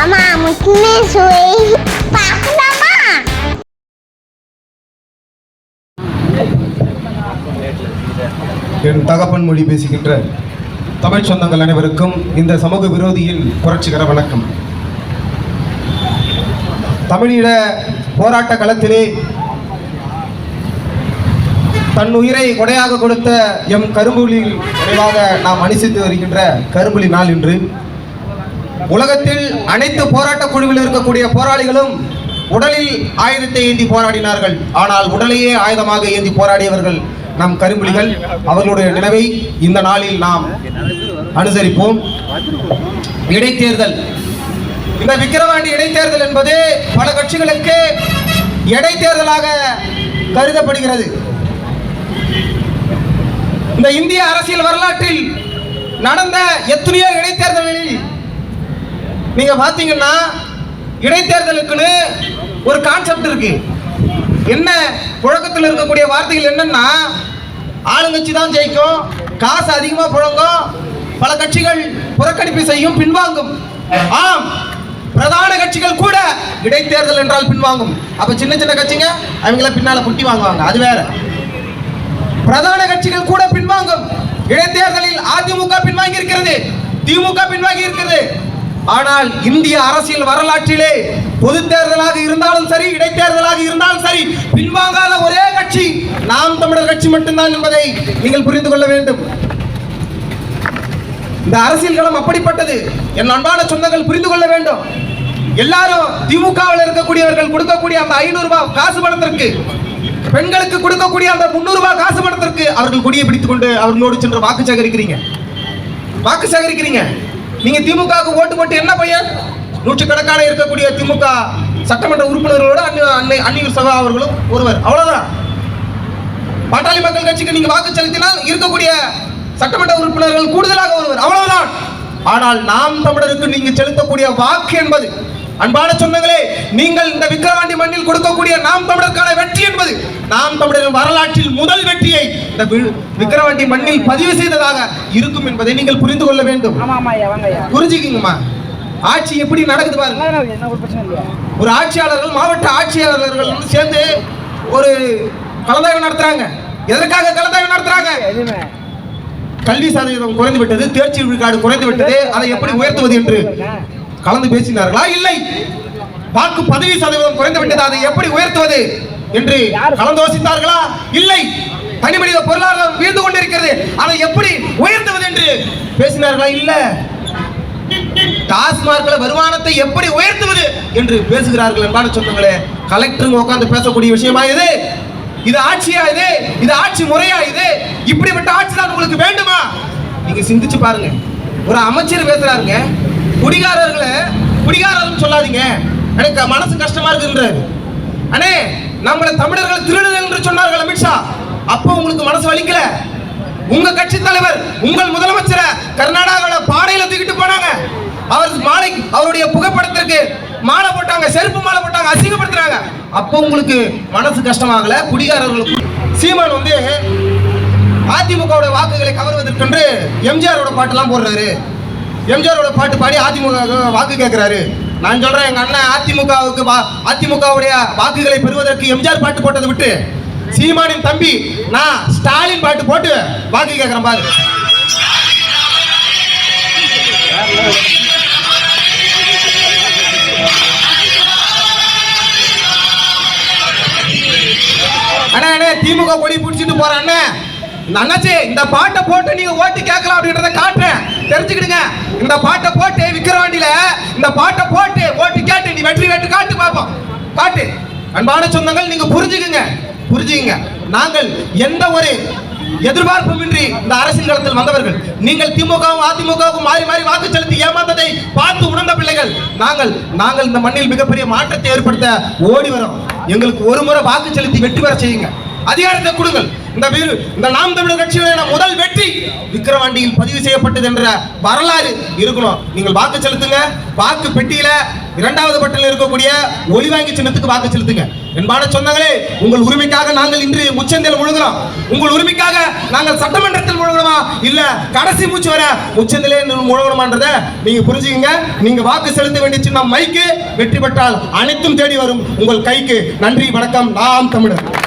அம்மா முக்கியமே சுவை பார்க்கலாமா என் தகப்பன் மொழி பேசுகின்ற தமிழ் சொந்தங்கள் அனைவருக்கும் இந்த சமூக விரோதியில் புரட்சிகர வணக்கம். தமிழீழ போராட்ட களத்திலே தன் உயிரை கொடையாக கொடுத்த எம் கரும்புலியில் நினைவாக நாம் அனுசரித்து வருகின்ற கரும்புலி நாள் இன்று. உலகத்தில் அனைத்து போராட்ட குழுவில் இருக்கக்கூடிய போராளிகளும் உடலில் ஆயுதத்தை ஏந்தி போராடினார்கள். ஆனால் உடலையே ஆயுதமாக ஏந்தி போராடியவர்கள் நம் கரும்புலிகள். அவர்களுடைய நினைவை இந்த நாளில் நாம் அனுசரிப்போம். இடைத்தேர்தல். இந்த விக்கிரவாண்டி இடைத்தேர்தல் என்பது பல கட்சிகளுக்கு இடைத்தேர்தலாக கருதப்படுகிறது. இந்த இந்திய அரசியல் வரலாற்றில் நடந்த எத்தனையோ இடைத்தேர்தல்களில் நீங்க பாத்தீங்கன்னா இடைத்தேர்தலுக்குன்னு ஒரு கான்செப்ட் இருக்கு. என்ன புழக்கத்தில் இருக்கக்கூடிய வார்த்தைகள் என்னன்னா ஆளுங்கட்சி தான் ஜெயிக்கும் காசு அதிகமா புழங்கும் பல கட்சிகள் புறக்கணிப்பு செய்யும் பின்வாங்கும். ஆம் பிரதான கட்சிகள் கூட இடைத்தேர்தல் என்றால் பின்வாங்கும். அப்ப சின்ன சின்ன கட்சிங்க அவங்கள பின்னால புட்டி வாங்குவாங்க. அது வேற. பிரதான கட்சிகள் கூட பின்வாங்கும். இடைத்தேர்தலில் அதிமுக பின்வாங்கி இருக்கிறது திமுக பின்வாங்கி இருக்கிறது ஆனால் இந்திய அரசியல் வரலாற்றிலே பொது தேர்தலாக இருந்தாலும் சரி இடைத்தேர்தலாக இருந்தாலும் சரி பின்வாங்காத ஒரே கட்சி நாம் தமிழர் கட்சி மட்டும்தான் என்பதை நீங்கள் புரிந்து கொள்ள வேண்டும். இந்த அரசியல் களம் அப்படிப்பட்டது. என் அன்பான சொந்தங்கள் புரிந்து கொள்ள வேண்டும். எல்லாரும் திமுகவில் இருக்கக்கூடியவர்கள் கொடுக்கக்கூடிய அந்த ஐநூறு ரூபாய் காசு பணத்திற்கு பெண்களுக்கு கொடுக்கக்கூடிய அந்த முன்னூறு ரூபாய் காசு பணத்திற்கு அவர்கள் கொடியை பிடித்துக் கொண்டு அவர்களோடு சென்று வாக்கு சேகரிக்கிறீங்க. வாக்கு சேகரிக்கிறீங்க. நீங்க திமுகவுக்கு ஓட்டு போட்டு என்ன பையன்? நூற்றுக்கணக்கான இருக்கக்கூடிய திமுக சட்டமன்ற உறுப்பினர்களோட அன்னை அன்னியூர் சபா அவர்களும் ஒருவர். அவ்வளவுதான். பாட்டாளி மக்கள் கட்சிக்கு நீங்க வாக்கு செலுத்தினால் இருக்கக்கூடிய சட்டமன்ற உறுப்பினர்கள் கூடுதலாக ஒருவர். அவ்வளவுதான். ஆனால் நாம் தமிழருக்கு நீங்க செலுத்தக்கூடிய வாக்கு என்பது அன்பான சொந்தங்களே நீங்கள் இந்த விக்கிரவாண்டி மண்ணில் கொடுக்கக்கூடிய நாம் தமிழருக்கான வெற்றி என்பது நாம் தமிழரின் வரலாற்றில் முதல் வெற்றியை இந்த விக்கிரவாண்டி மண்ணில் பதிவு செய்ததாக இருக்கும் என்பதை நீங்கள் புரிந்து கொள்ள வேண்டும். புரிஞ்சுக்கிங்கம்மா. ஆட்சி எப்படி நடக்குது பாருங்க. ஒரு ஆட்சியாளர்கள் மாவட்ட ஆட்சியாளர்கள் சேர்ந்து ஒரு கலந்தாய்வு நடத்துறாங்க. எதற்காக கலந்தாய்வு நடத்துறாங்க? கல்வி சதவீதம் குறைந்து விட்டது தேர்ச்சி விழுக்காடு குறைந்து விட்டது. அதை எப்படி உயர்த்துவது என்று கலந்து பேசினார்களா? இல்லை. வாக்கு பதவி சதவீதம் குறைந்து விட்டது. அதை எப்படி உயர்த்துவது என்று கலந்தோசித்தார்களா? இல்லை. தனி மனித பொருளாதாரம் வீழ்ந்து கொண்டிருக்கிறது. அதை எப்படி உயர்த்துவது என்று பேசினார்களா? இல்ல. டாஸ்மார்க்ல வருமானத்தை எப்படி உயர்த்துவது என்று பேசுகிறார்கள் என்பான சொந்தங்களே கலெக்டர் உட்கார்ந்து பேசக்கூடிய விஷயமா இது? இது ஆட்சியா இது? இது ஆட்சி முறையா இது? இப்படிப்பட்ட ஆட்சி தான் உங்களுக்கு வேண்டுமா? நீங்க சிந்திச்சு பாருங்க. ஒரு அமைச்சர் பேசுறாருங்க. குடிகாரர்களை குடிகாரர்கள் சொல்லாதீங்க. எனக்கு மனசு கஷ்டமா இருக்குன்றாரு. அண்ணே நம்மளை தமிழர்கள் திருடுதல் என்று சொன்னார்கள் அமித்ஷா. அப்போ உங்களுக்கு மனசு வலிக்கல? உங்க கட்சி தலைவர் உங்கள் முதலமைச்சரை கர்நாடகாவில் பாடையில தூக்கிட்டு போனாங்க. அவர் மாலை அவருடைய புகைப்படத்திற்கு மாலை போட்டாங்க செருப்பு மாலை போட்டாங்க அசிங்கப்படுத்துறாங்க. அப்போ உங்களுக்கு மனசு கஷ்டமாகல? குடிகாரர்களுக்கு சீமான் வந்து அதிமுகவோட வாக்குகளை கவர்வதற்கென்று எம்ஜிஆரோட பாட்டெல்லாம் போடுறாரு. எம்ஜிஆரோட பாட்டு பாடி அதிமுக வாக்கு கேட்குறாரு நான் சொல்கிறேன் எங்கள் அண்ணன் அதிமுகவுக்கு வா- அதிமுகவுடைய வாக்குகளை பெறுவதற்கு எம்ஜிஆர் பாட்டு போட்டதை விட்டு சீமானின் தம்பி நான் ஸ்டாலின் பாட்டு போட்டு வாக்கு கேட்குறேன் பாரு. அண்ணா அண்ணே திமுக கொடி பிடிச்சிட்டு போகிறேன் அண்ணே. அண்ணாச்சி இந்த பாட்டை போட்டு நீங்க ஓட்டு கேட்கலாம் அப்படின்றத காட்டுறேன். தெரிஞ்சுக்கிடுங்க. இந்த பாட்டை போட்டு விக்கிரவாண்டியில இந்த பாட்டை போட்டு ஓட்டு கேட்டு நீ வெற்றி வெற்றி காட்டு பார்ப்போம் காட்டு. அன்பான சொந்தங்கள் நீங்க புரிஞ்சுக்குங்க. புரிஞ்சுக்குங்க. நாங்கள் எந்த ஒரு எதிர்பார்ப்புமின்றி இந்த அரசியல் களத்தில் வந்தவர்கள். நீங்கள் திமுகவும் அதிமுகவும் மாறி மாறி வாக்கு செலுத்தி ஏமாந்ததை பார்த்து உணர்ந்த பிள்ளைகள். நாங்கள் நாங்கள் இந்த மண்ணில் மிகப்பெரிய மாற்றத்தை ஏற்படுத்த ஓடி வரோம். எங்களுக்கு ஒரு முறை வாக்கு செலுத்தி வெற்றி பெற செய்யுங்க. அதிகாரத்தை கொடுங்கள். இந்த இந்த நாம் தமிழர் கட்சியோட முதல் வெற்றி விக்கிரவாண்டியில் பதிவு செய்யப்பட்டது என்ற வரலாறு இருக்கணும். நீங்கள் வாக்கு செலுத்துங்க. வாக்கு பெட்டியில இரண்டாவது பட்டியலில் இருக்கக்கூடிய ஒளிவாங்கி சின்னத்துக்கு வாக்கு செலுத்துங்க. என்பான சொந்தங்களே உங்கள் உரிமைக்காக நாங்கள் இன்று முச்சந்தில் முழுகிறோம். உங்கள் உரிமைக்காக நாங்கள் சட்டமன்றத்தில் முழுகணுமா இல்ல கடைசி மூச்சு வர முச்சந்திலே முழுகணுமான்றத நீங்க புரிஞ்சுக்கங்க. நீங்க வாக்கு செலுத்த வேண்டிய சின்ன மைக்கு. வெற்றி பெற்றால் அனைத்தும் தேடி வரும். உங்கள் கைக்கு நன்றி வணக்கம். நாம் தமிழர்.